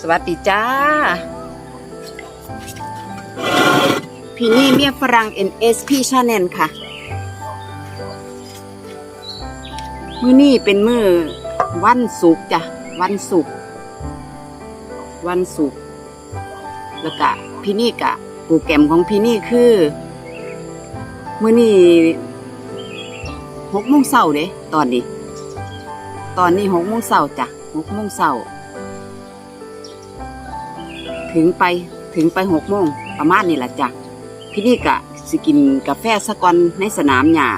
สวัสดีจ้า พี่นี่เมียฝรั่ง NSP Channel ค่ะ มื้อนี้เป็นมื้อวันศุกร์จ้ะ วันศุกร์วันศุกร์แล้วก็พี่นี่กะโปรแกรมของพี่นี่คือ มื้อนี้หกโมงเช้าเด้ตอนนี้ ตอนนี้หกโมงเช้าจ้ะหกโมงเช้าถึงไปถึงไปหกโมงประมาณนี้แหละจ้ะพี่นี่กะสิกินกาแฟสะกอนในสนามหญ้า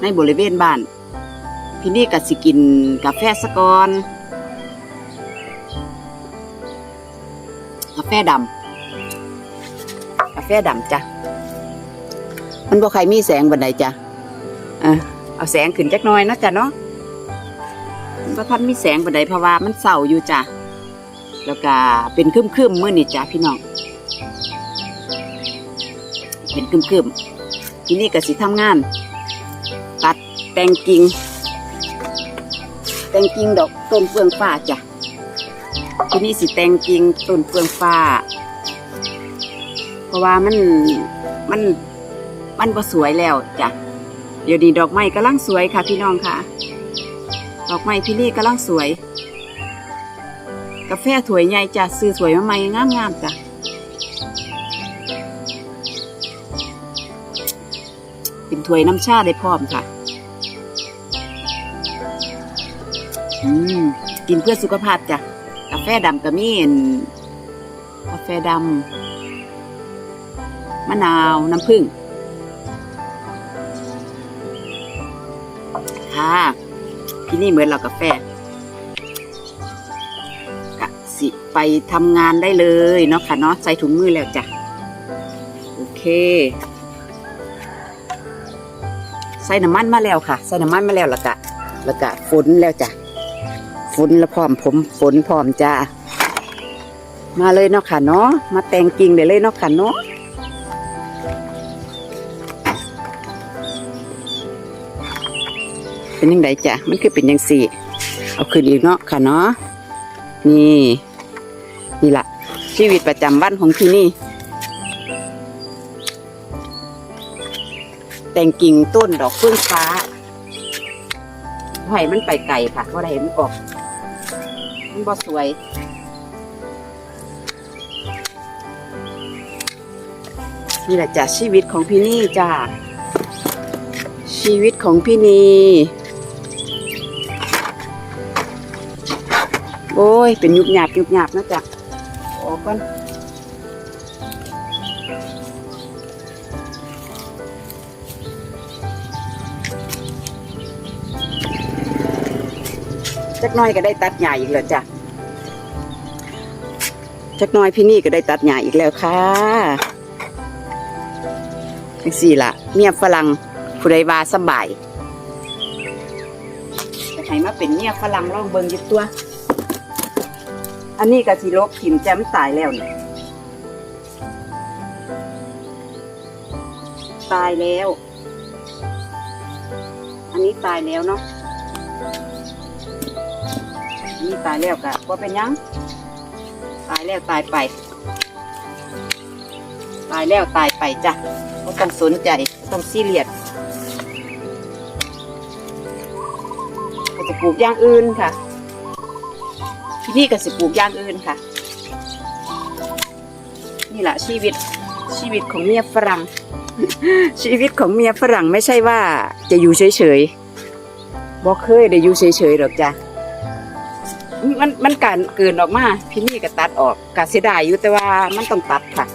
ในบริเวณบ้าน พี่นี่กะสิกินกาแฟสะกอนกาแฟดำกาแฟดำจ้ะมันบ่ใครมีแสงบันไดจ้ะเออเอาแสงขึ้นจักหน่อยนะจ้ะเนาะ มันบ่ทันมีแสงบันไดเพราะว่ามันเศร้าอยู่จ้ะแล้วก็เป็นครึมครึมๆมื่อนี่จ้ะพี่น้องเป็นครึมครึมๆทีนี่ก็สิทำงาน ตัดแต่งกิ่งแต่งกิ่งดอกต้นเฟืองฟ้าจ้ะทีนี่สิแต่งกิ่งต้นเฟืองฟ้า เพราะว่ามันมันมันบ่สวยแล้วจ้ะเดี๋ยวนี้ดอกไม้กำลังสวยค่ะพี่น้องค่ะ ดอกไม้พี่นี่กำลังสวย กาแฟถ้วยใหญ่จ้ะซื้อถ้วยมาใหม่งามๆจ้ะเป็นถ้วยน้ำชาได้พร้อมค่ะ อืม กินเพื่อสุขภาพจ้ะ กาแฟดำกระมีนกาแฟดำมะนาว น้ำผึ้งค่ะ ที่นี่เหมือนเรากาแฟกะสิไปทำงานได้เลยเนาะค่ะเนาะใส่ถุงมือแล้วจ้ะ โอเค ใส่น้ำมันมาแล้วค่ะ ใส่น้ำมันมาแล้วล้วกะล้วกะฝนแล้วจ้ะฝนแล้วพร้อมผมฝนพร้อมจ้ามาเลยเนาะค่ะเนาะมาแต่งกิ่งได้เลยเนาะค่ะเนาะ เป็นยังไงจ้ะมันคือเป็นยังสี่ เอาคืนอีกเนาะค่ะเนาะนี่ นี่ละชีวิตประจำวันของที่นี่ แต่งกิ่งต้นดอกเฟื่องฟ้าให้มันไปไกลค่ะเพราะได้เห็นมันออกมันบ่สวยนี่แหละจ้ะชีวิตของพี่นี่จ้ะชีวิตของพี่นี ย เป็นยุบหยาบยุบหยาบนะจ๊ะออกก่อนจักน้อยก็ได้ตัดหญ้าอีกแล้วจ้ะจักน้อยพี่นี่ก็ได้ตัดหญ้าอีกแล้วค่ะจังสี่ล่ะ เมียฝรั่งผู้ใดว่าสบายจะให้มาเป็นเมียฝรั่งลองเบิ่งอยิบตัว อันนี้ก็สิลบถิ่มแจมตายแล้วเนี่ยตายแล้ว อันนี้ตายแล้วเนาะอันนี้ตายแล้วกะว่าเป็นยัง ตายแล้วตายไป ตายแล้วตายไปจ้ะก็ต้องสนใจต้องซีเรียสก็จะปลูกอย่างอื่นค่ะ ที่นี่ก็สิปลูกอย่างอื่นค่ะ นี่แหละชีวิตชีวิตของเมียฝรั่ง ชีวิตของเมียฝรั่งไม่ใช่ว่าจะอยู่เฉยๆบอกเคยได้อยู่เฉยๆหรอกจ้ะมันมันการเกินออกมาพี่นี่ก็ตัดออกกาเสียดายอยู่แต่ว่ามันต้องตัดค่ะ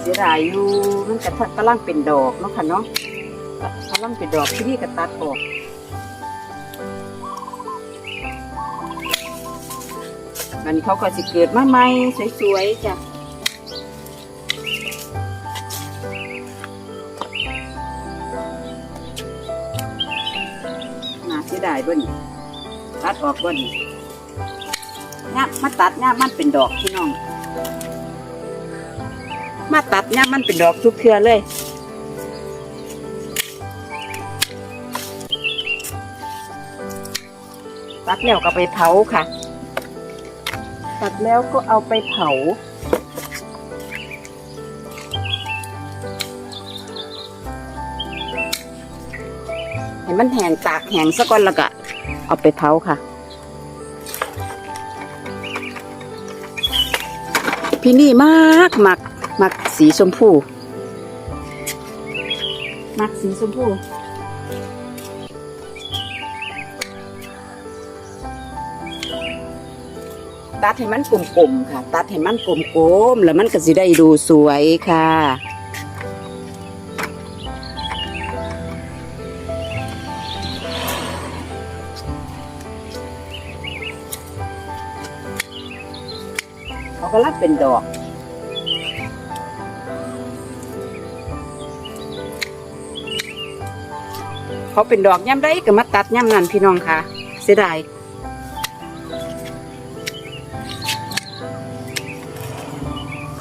เสียดายอยู่มันก็กำลังเป็นดอกเนาะค่ะเนาะกำลังเป็นดอกพี่นี่ก็ตัดออก มันนี้เขาก็สิเกิดมาใหม่สวยๆจ้ะน่าเสียดายบ่นี่ตัดออกบ่นี่เนี่ยมาตัดเนี่ยมันเป็นดอกพี่น้อง มาตัดเนี่ยมันเป็นดอกทุกเครือเลยตัดแล้วก็ไปเผาค่ะ ตัดแล้วก็เอาไปเผา ให้มันแห้งตากแห้งซะก่อนแล้วก็เอาไปเผาค่ะ พี่นี่มากมักมักสีชมพู มักสีชมพู ตัดให้มันกลมๆค่ะ ตัดให้มันกลมๆแล้วมันก็สิได้ดูสวยค่ะเขาก็รับเป็นดอกเขาเป็นดอกย่ำได้ก็มาตัดย่ำนั่นพี่น้องค่ะ เสียดาย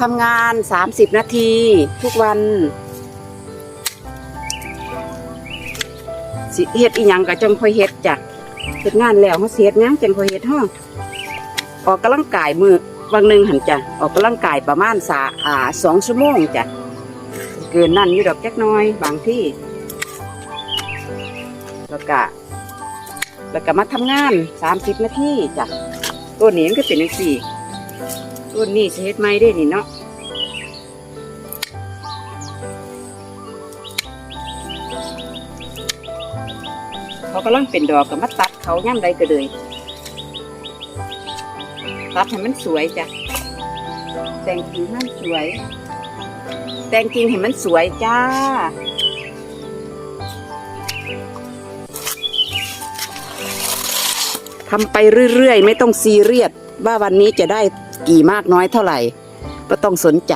ทำงาน 30 นาที ทุกวันสิเฮ็ดอีหยังก็จังค่อยเฮ็ดจ้ะเฮ็ดงานแล้วเฮาสิเฮ็ดหยังจังค่อยเฮ็ดฮาออกกำลังกายมือวันหนึ่งหันจ้ะออกกำลังกายประมาณสาอ่าสองชั่วโมงจ้ะเกินนั่นอยู่ดอกจักหน้อยบางที่แล้วก็แล้วก็มาทำงาน 30 นาทีจ้ะตัวนี้มันก็เป็นจังซี่ ต้นนี้เฮ็ดไม่ได้นี่เนาะเขากำลังเป็นดอกกับมาตัดเขาย่ำใดก็เลยตัดให้มันสวยจ้ะแต่งกิ่งให้มันสวย แต่งกิ่งให้มันสวยจ้าทำไปเรื่อยๆ ไม่ต้องซีเรียสว่าวันนี้จะได้ กี่มากน้อยเท่าไหร่ก็ต้องสนใจ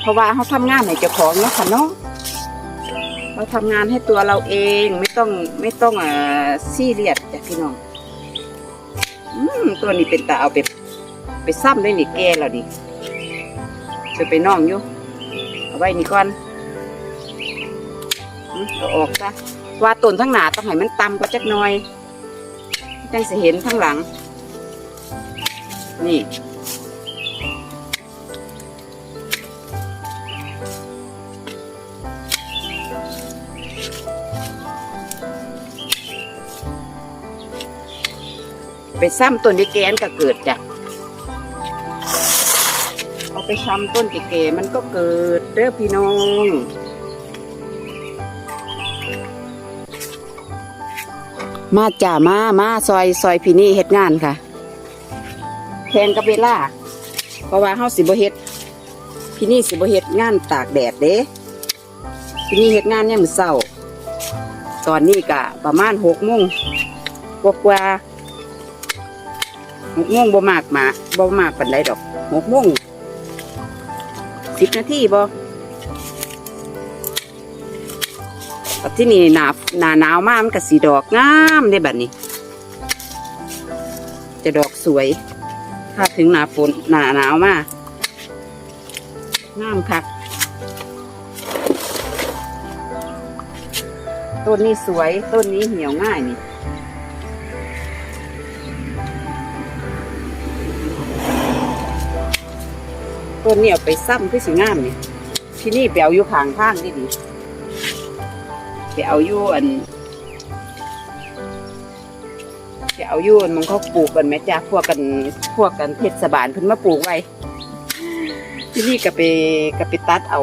เพราะว่าเขาทำงานให้เจ้าของเนาะค่ะเนาะเราทำงานให้ตัวเราเองไม่ต้องไม่ต้องอ่อซีเรียสจ้ะพี่น้องอืมตัวนี้เป็นตาเอาไปไปซ้ำด้วยนี่แก่แล้วนี่จะไปน่องอยู่เอาไว้นี่ก่อนเอาออกซะว่าต้นทั้งหนาต้องให้มันต่ำกว่าจักหน่อยจังสิเห็นข้งหลัง นี่ไปซ้ำต้นที่แกนก็เกิดจ้ะ เอาไปซ้ำต้นตะแก่ๆมันก็เกิดเด้อพี่น้อง มาจ่ามา มาซอยซอยพี่นี่เฮ็ดงานค่ะ นกับเวลา เพราะว่าเฮาสิบ่เฮ็ดพี่นี่สิบ่เฮ็ดงานตากแดดเด้พี่นี่เฮ็ดงานยามมื้อเช้าตอนนี้ก็ประมาณหกโมงกว่าๆหกโมงบ่มากมาบ่มากปานใดดอกหกโมงสิบนาทีบ่ปัจที่นี่หนาหนาหนาวมากมันก็สีดอกงามได้แบบนี้ จะดอกสวย ถ้าถึงหนาฝนหนาหนาวมากงามคักต้นนี้สวยต้นนี้เหี่ยวง่ายนี่ต้นนี้เอาไปซ้ำคือสีงามนี่ที่นี่ไปเอาอยู่ข้างทางนี่ดีไปเอาอยู่อัน ไปเอาอยู่นมันเขาปลูกกันแม่จ้าพวกกันพวกกันเทศบาลเพิ่นมาปลูกไว้ ที่นี่ก็ไปก็ไปตัดเอา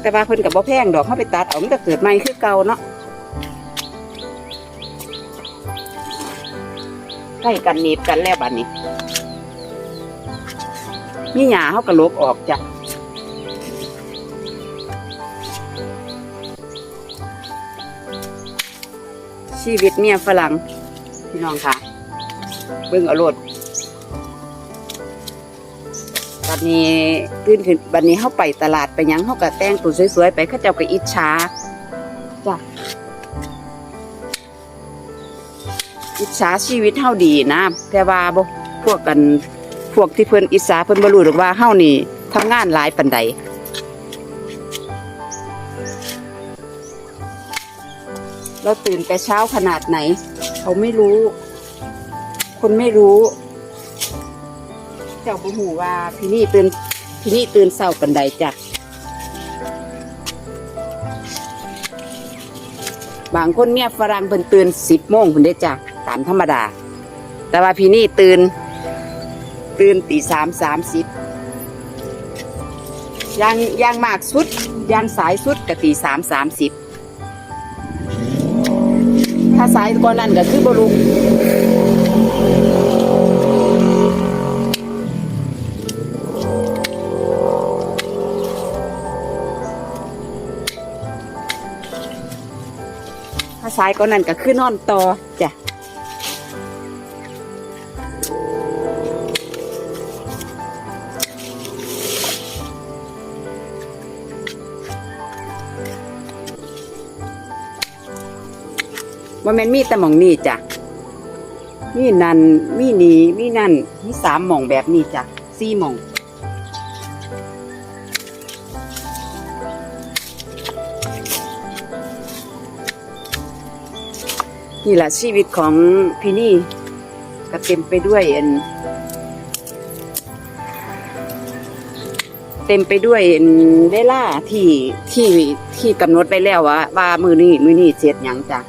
แต่ว่าเพิ่นกับบ่แพงดอกเขาไปตัดเอามันก็เกิดใหม่คือเก่าเนาะใกล้กันหนีบกันแล้วบัดนี้มีหญ้าเขาก็ลบออกจ้ะ ชีวิตเมียฝรั่งพี่น้องค่ะ เบิ่งเอารถบัดนี้ตื่นขึ้นบัดนี้เข้าไปตลาดไปยังเขาก็แต่งตัวสวยๆไปเขาเจ้าก็อิจฉาจ้ะอิจฉาชีวิตเฮาดีนะ แต่ว่าบ่พวกกันพวกที่เพิ่นอิจฉาเพิ่นบ่รู้หรอกว่าเฮานี่ทำงานหลายปานใด เราตื่นแต่เช้าขนาดไหน เขาไม่รู้ คนไม่รู้ เจ้าบุหูว่าพี่นี่ตื่นพี่นี่ตื่นเศร้ากันใดจ้ะบางคนเมียฝรั่งเพิ่นตื่นสิบโมงเพิ่นได้จ้ะตามธรรมดา แต่ว่าพี่นี่ตื่น ตื่นตีสามสามสิบยางยางมากสุดยางสายสุดก็ตีสามสามสิบ ถ้าสายกว่านั้นก็คือบลุกถ้าสายก็นั่นก็คือนอนต่อจ้ะ ว่าแมันมีแต่หมองนี่จ้ะมีนั่นมีนี่มีนั่นมีสามหมองแบบนี้จ้ะสี่หมองนี่แหละชีวิตของพี่นี่ก็เต็มไปด้วยอันเต็มไปด้วยอันเวลาที่ที่ที่กำหนดไปแล้วว่าว่ามือนี้มือนี้เสร็จหยังจ้ะ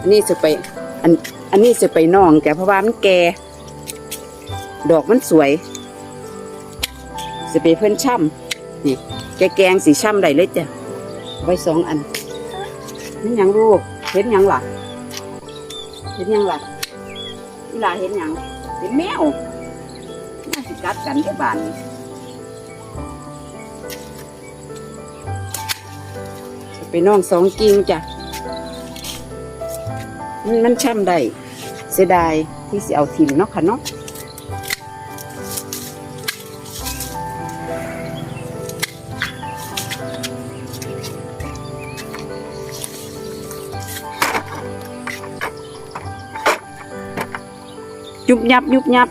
อันนี้จะไปอันอันนี้จะไปน่องแกเพราะว่ามันแก่ดอกมันสวยจะไปเพิ่นช่ำนี่แกแกงสีช่ำได้เลยจ้ะไว้สองอันนี่ยังลูกเห็นยังล่ะเห็นยังล่ะนี่ล่ะเห็นยังเห็นแมวน่าสิกัดกันที่บ้านจะไปน่องสองกิ่งจ้ะ มันมันช่ำได้เสียดายที่สิเอาทิมเนาะค่ะเนาะยุบยับยุบยับ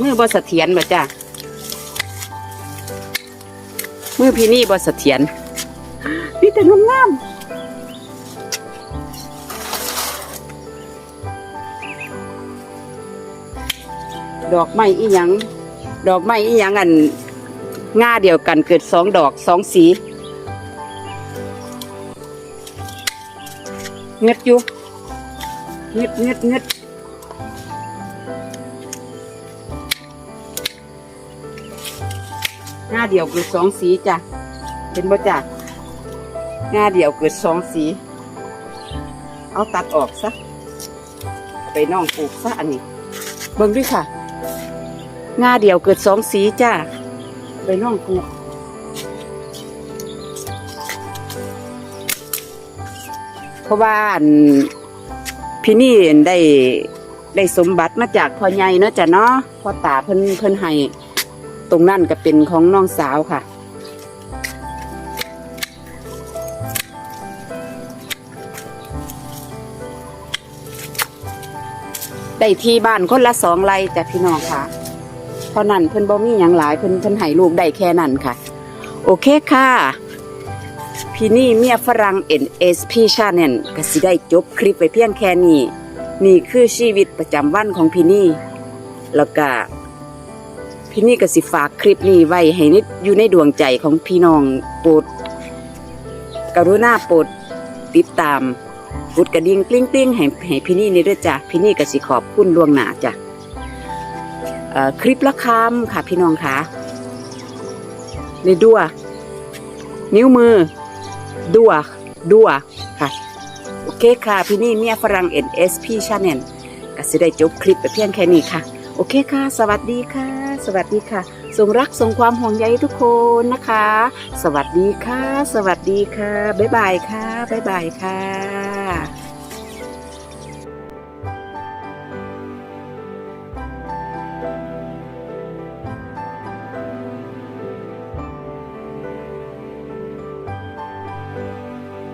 มือบอสเถียรบ่จ้ะมือพี่นี่บอสเถียรมี แต่งงามดอกไม้อีหยัง ดอกไม้อีหยังอันง่าเดียวกันเกิดสองดอกสองสีเง็ดอยู่เง็ดเง็ดเง็ดง่าเดียวเกิดสองสีจ้ะเห็นบ่จ้ะ งาเดียวเกิดสองสี เอาตัดออกซะ ไปน่องปลูกซะอันนี้ เบิ่งด้วยค่ะ งาเดียวเกิดสองสีจ้า ไปน่องปลูกเพราะว่าพี่นี่ได้ได้สมบัติมาจากพ่อใหญ่เนาะจ้ะเนาะพ่อตาเพิ่นเพิ่นให้ตรงนั่นก็เป็นของน้องสาวค่ะ ได้ที่บ้านคนละสองไร่จ้ะพี่น้องค่ะเพราะนั้นเพิ่นบ่มีหยังหลายเพิ่นเพิ่นให้ลูกได้แค่นั้นค่ะ โอเคค่ะ พี่นี่เมียฝรั่ง NSP Channel ก็สิได้จบคลิปไปเพียงแค่นี้ นี่คือชีวิตประจำวันของพี่นี่ แล้วก็พี่นี่ก็สิฝากคลิปนี้ไว้ให้นิดอยู่ในดวงใจของพี่น้องโปรดกรุณาโปรดติดตาม กดกระดิ่งกลิ้งกลิ้งให้ให้พี่นี่นี่ด้วยจ้ะพี่นี่ก็สิขอบคุณล่วงหน้าจ้ะคลิปละคำค่ะพี่น้องค่ะในดัวนิ้วมือดัวดัวค่ะ โอเคค่ะ พี่นี่เมียฝรั่ง NSP Channel ก็สิได้จบคลิปไปเพียงแค่นี้ค่ะ โอเคค่ะ สวัสดีค่ะ สวัสดีค่ะส่งรักส่งความห่วงใยทุกคนนะคะ สวัสดีค่ะ สวัสดีค่ะ บ๊ายบายค่ะ บ๊ายบายค่ะ ค่ะ